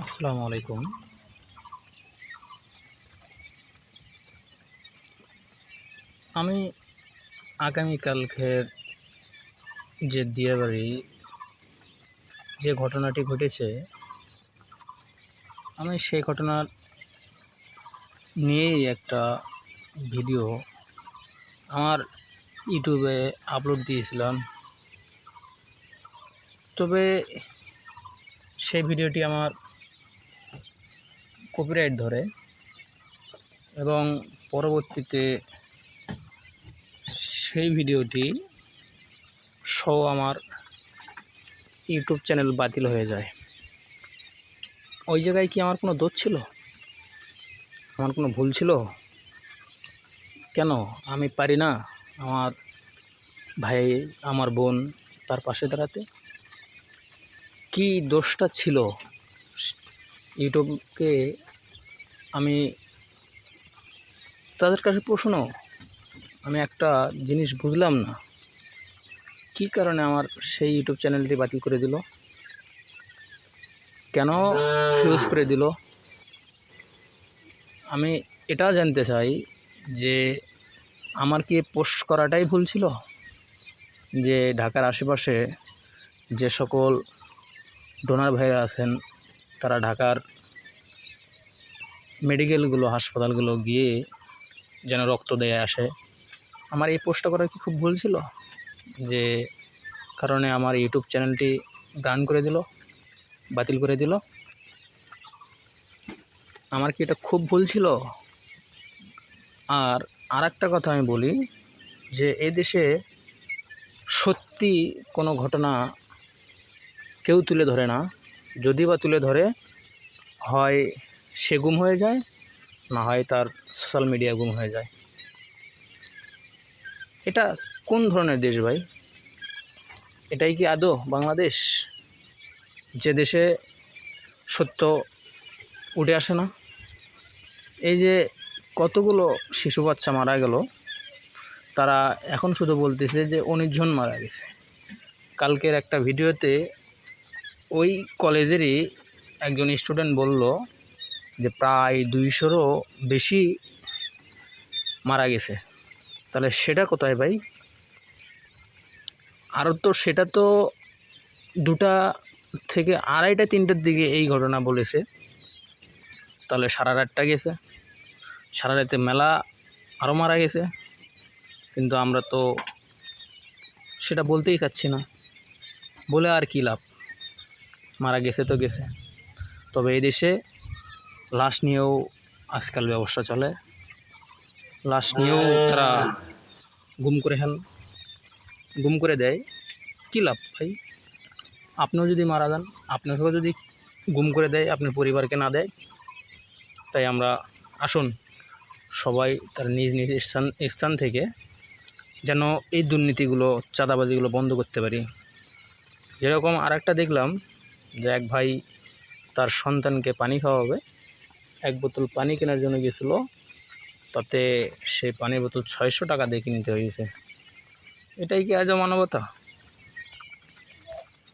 আসসালামু আলাইকুম। আমি আগামীকালকের যে দিয়াবাড়ি যে ঘটনাটি ঘটেছে, আমি সেই ঘটনার নিয়েই একটা ভিডিও আমার ইউটিউবে আপলোড দিয়েছিলাম। তবে সেই ভিডিওটি আমার কপিরাইট ধরে এবং পরবর্তীতে সেই ভিডিওটি সহ আমার ইউটিউব চ্যানেল বাতিল হয়ে যায়। ওই জায়গায় কি আমার কোনো দোষ ছিল? আমার কোনো ভুল ছিল? কেন? আমি পারি না আমার ভাই, আমার বোন তার পাশে দাঁড়াতে? কি দোষটা ছিল? ইউটিউবকে আমি তাদের কাছে প্রশ্ন, আমি একটা জিনিস বুঝলাম না। কী কারণে আমার সেই ইউটিউব চ্যানেলটি বাতিল করে দিল? কেন ফিউজ করে দিল? আমি এটা জানতে চাই যে আমার কি পোস্ট করাটাই ভুল ছিল? যে ঢাকার আশেপাশে যে সকল ডোনার ভাইরা আছেন তারা ঢাকার মেডিকেলগুলো, হাসপাতালগুলো গিয়ে যেন রক্ত দেয় আসে। আমার এই পোস্টটা করা কি খুব ভুল ছিল? যে কারণে আমার ইউটিউব চ্যানেলটি গান করে দিল, বাতিল করে দিল। আমার কি এটা খুব ভুল ছিল? আর আর একটা কথা আমি বলি, যে এই দেশে সত্যি কোনো ঘটনা কেউ তুলে ধরে না। যদি বা তুলে ধরে, হয় সে গুম হয়ে যায়, না হয় তার সোশ্যাল মিডিয়া গুম হয়ে যায়। এটা কোন ধরনের দেশ ভাই? এটাই কি আদৌ বাংলাদেশ? যে দেশে সত্য উঠে আসে না? এই যে কতগুলো শিশু বাচ্চা মারা গেল, তারা এখন শুধু বলতেছে যে উনিশ জন মারা গেছে। কালকের একটা ভিডিওতে ওই কলেজেরই একজন স্টুডেন্ট বলল যে প্রায় দুইশোরও বেশি মারা গেছে। তাহলে সেটা কোথায় ভাই? আর তো সেটা তো দুটা থেকে আড়াইটা তিনটের দিকে এই ঘটনা বলেছে। তাহলে সারা রাতটা গেছে। সারা রাতে মেলা আরও মারা গেছে। কিন্তু আমরা তো সেটা বলতেই চাচ্ছি না। বলে আর কী লাভ? মারা গেছে তো গেছে। তবে এই দেশে লাশ নিয়েও আজকাল ব্যবসা চলে। লাশ নিয়েও তারা গুম করে হেল গুম করে দেয়। কী লাভ ভাই? আপনিও যদি মারা যান, আপনাকেও যদি গুম করে দেয়, আপনার পরিবারকে না দেয়, তাই আমরা আসুন সবাই তার নিজ নিজ স্থান স্থান থেকে যেন এই দুর্নীতিগুলো, চাঁদাবাজিগুলো বন্ধ করতে পারি। যেরকম আর একটা দেখলাম যে এক ভাই তার সন্তানকে পানি খাওয়াবে, এক বোতল পানি কেনার জন্য গেছিল, তাতে সেই পানির বোতল ছয়শো টাকা দিয়ে কিনতে হয়েছে। এটাই কি আজও মানবতা?